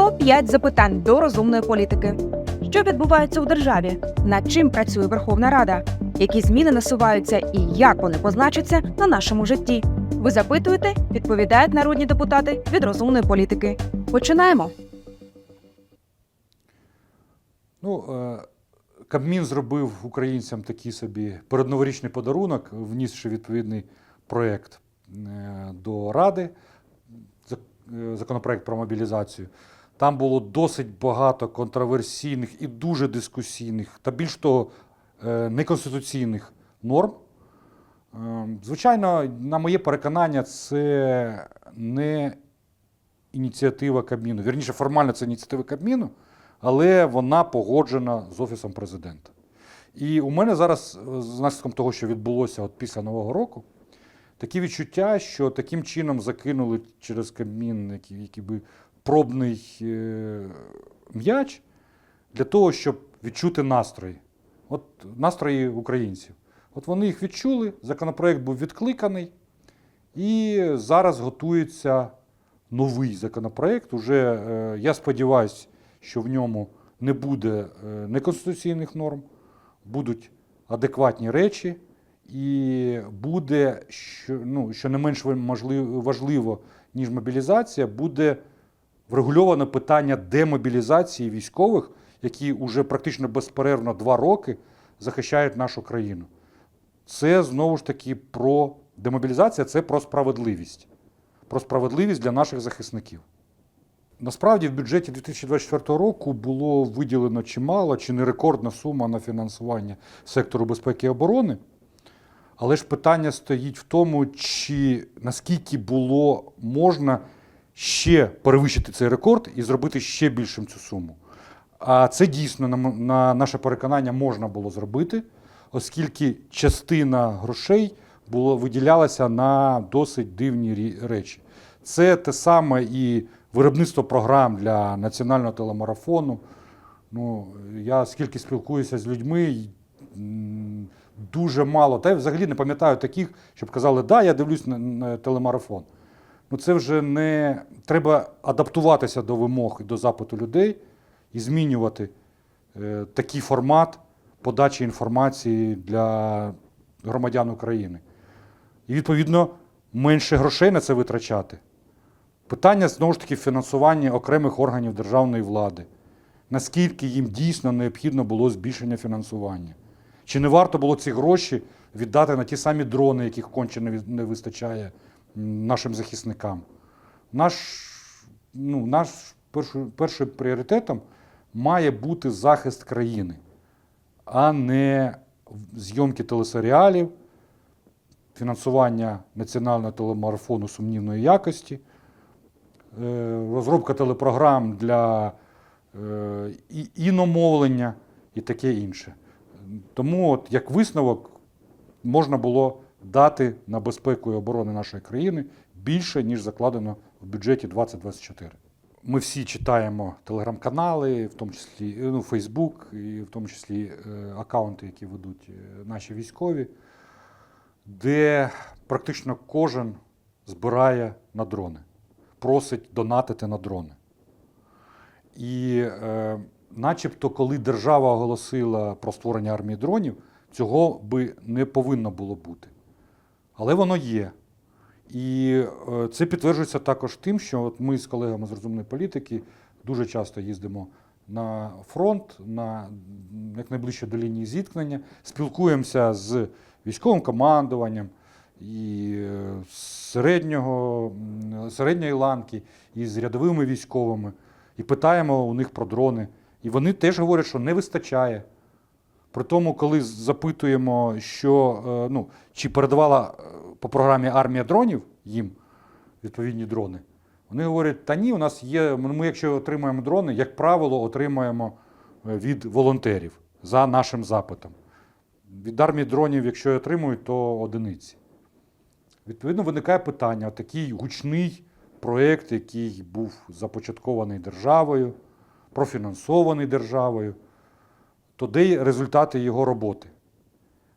105 запитань до розумної політики. Що відбувається у державі? Над чим працює Верховна Рада? Які зміни насуваються і як вони позначаться на нашому житті? Ви запитуєте, відповідають народні депутати від розумної політики. Починаємо. Ну, е, Кабмін зробив українцям такий собі передноворічний подарунок, внісши відповідний проєкт е, до Ради, е, законопроект про мобілізацію. Там було досить багато контроверсійних і дуже дискусійних, та більш того, е, неконституційних норм. Е, Звичайно, на моє переконання, це не ініціатива Кабміну. Вірніше, формально це ініціатива Кабміну, але вона погоджена з Офісом президента. І у мене зараз, е, з наслідком того, що відбулося от після Нового року, такі відчуття, що таким чином закинули через Кабмін який, який би пробний е, м'яч для того, щоб відчути настрої. От настрої українців. От вони їх відчули, законопроект був відкликаний, і зараз готується новий законопроект. Уже е, я сподіваюся, що в ньому не буде е, неконституційних норм, будуть адекватні речі, і буде, що, ну, що не менш важливо, ніж мобілізація, буде врегульовано питання демобілізації військових, які вже практично безперервно два роки захищають нашу країну. Це знову ж таки про демобілізація, це про справедливість. Про справедливість для наших захисників. Насправді в бюджеті 2024 року було виділено чимало, чи не рекордна сума на фінансування сектору безпеки і оборони. Але ж питання стоїть в тому, чи наскільки було можна ще перевищити цей рекорд і зробити ще більшим цю суму. А це дійсно, на, наше переконання, можна було зробити, оскільки частина грошей було, виділялася на досить дивні речі. Це те саме і виробництво програм для національного телемарафону. Ну, я скільки спілкуюся з людьми, дуже мало. Та я взагалі не пам'ятаю таких, щоб казали, да, я дивлюсь на, телемарафон. Ну, це вже не треба адаптуватися до вимог і до запиту людей і змінювати е, такий формат подачі інформації для громадян України. І, відповідно, менше грошей на це витрачати. Питання знову ж таки фінансування окремих органів державної влади. Наскільки їм дійсно необхідно було збільшення фінансування? Чи не варто було ці гроші віддати на ті самі дрони, яких конче не вистачає нашим захисникам? Наш, ну, наш перший, першим пріоритетом має бути захист країни, а не зйомки телесеріалів, фінансування національного телемарафону сумнівної якості, е, розробка телепрограм для е, іномовлення і таке інше. Тому, от, як висновок, можна було дати на безпеку і оборону нашої країни більше, ніж закладено в бюджеті 2024. Ми всі читаємо телеграм-канали, в тому числі ну, Фейсбук, і в тому числі е, аккаунти, які ведуть е, наші військові, де практично кожен збирає на дрони, просить донатити на дрони. І е, начебто, коли держава оголосила про створення армії дронів, цього би не повинно було бути. Але воно є. І е, це підтверджується також тим, що от ми з колегами з розумної політики дуже часто їздимо на фронт, на якнайближче до лінії зіткнення, спілкуємося з військовим командуванням і е, середнього, середньої ланки, і з рядовими військовими, і питаємо у них про дрони. І вони теж говорять, що не вистачає. При тому, коли запитуємо, що е, ну, чи передавала е, по програмі армія дронів їм відповідні дрони, вони говорять, та ні, у нас є. Ми, якщо отримуємо дрони, як правило, отримуємо е, від волонтерів за нашим запитом. Від армії дронів, якщо отримують, то одиниці. Відповідно, виникає питання: такий гучний проєкт, який був започаткований державою, профінансований державою то де результати його роботи?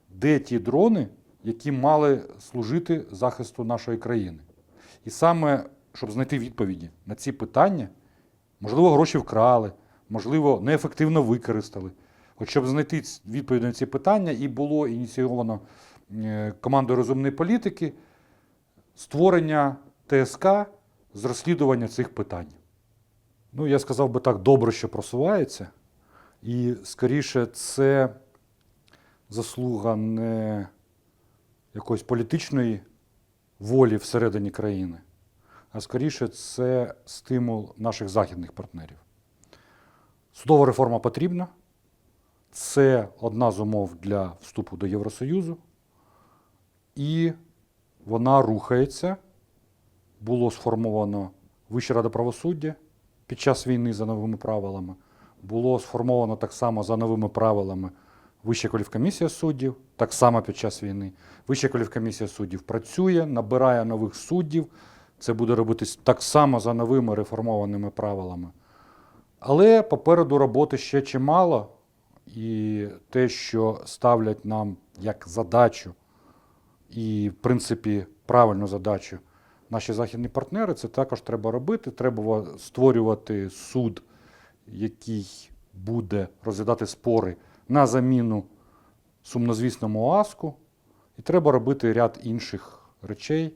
Де ті дрони, які мали служити захисту нашої країни? І саме, щоб знайти відповіді на ці питання, можливо, гроші вкрали, можливо, неефективно використали. От щоб знайти відповідь на ці питання, і було ініційовано е, командою розумної політики створення ТСК з розслідування цих питань. Ну, я сказав би так, добре, що просувається. І скоріше, це заслуга не якоїсь політичної волі всередині країни, а скоріше це стимул наших західних партнерів. Судова реформа потрібна. Це одна з умов для вступу до Євросоюзу. І вона рухається. Було сформовано Вища рада правосуддя під час війни за новими правилами. Було сформовано так само за новими правилами Вища кваліфкомісія суддів, так само під час війни. Вища кваліфкомісія суддів працює, набирає нових суддів. Це буде робитись так само за новими реформованими правилами. Але попереду роботи ще чимало, і те, що ставлять нам як задачу, і, в принципі, правильну задачу наші західні партнери, це також треба робити. Треба створювати суд, який буде розглядати спори на заміну сумнозвісному ОАСКу. І треба робити ряд інших речей,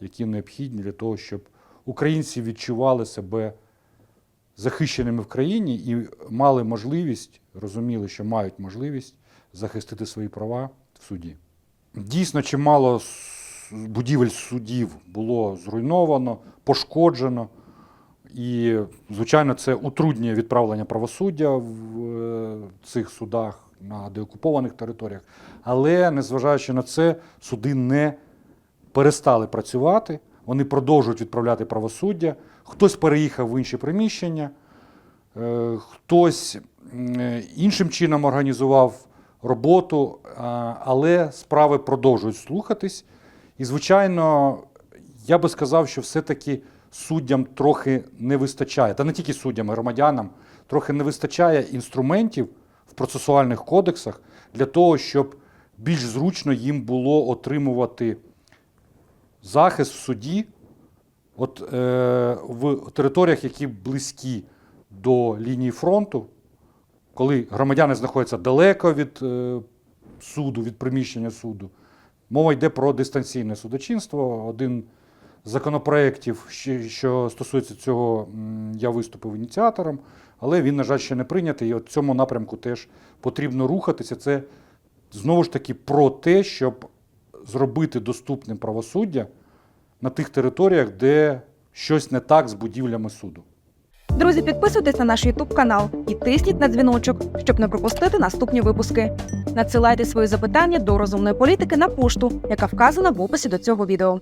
які необхідні для того, щоб українці відчували себе захищеними в країні і мали можливість, розуміли, що мають можливість захистити свої права в суді. Дійсно, чимало будівель судів було зруйновано, пошкоджено. І, звичайно, це утруднює відправлення правосуддя в е, цих судах на деокупованих територіях. Але, незважаючи на це, суди не перестали працювати, вони продовжують відправляти правосуддя. Хтось переїхав в інші приміщення, е, хтось е, іншим чином організував роботу, але справи продовжують слухатись. І, звичайно, я би сказав, що все-таки суддям трохи не вистачає, та не тільки суддям, громадянам, трохи не вистачає інструментів в процесуальних кодексах для того, щоб більш зручно їм було отримувати захист в суді от, е, в територіях, які близькі до лінії фронту, коли громадяни знаходяться далеко від е, суду, від приміщення суду. Мова йде про дистанційне судочинство. Один законопроєктів, що стосується цього, я виступив ініціатором, але він, на жаль, ще не прийнятий. І от цьому напрямку теж потрібно рухатися. Це знову ж таки про те, щоб зробити доступним правосуддя на тих територіях, де щось не так з будівлями суду. Друзі, підписуйтесь на наш YouTube канал і тисніть на дзвіночок, щоб не пропустити наступні випуски. Надсилайте свої запитання до розумної політики на пошту, яка вказана в описі до цього відео.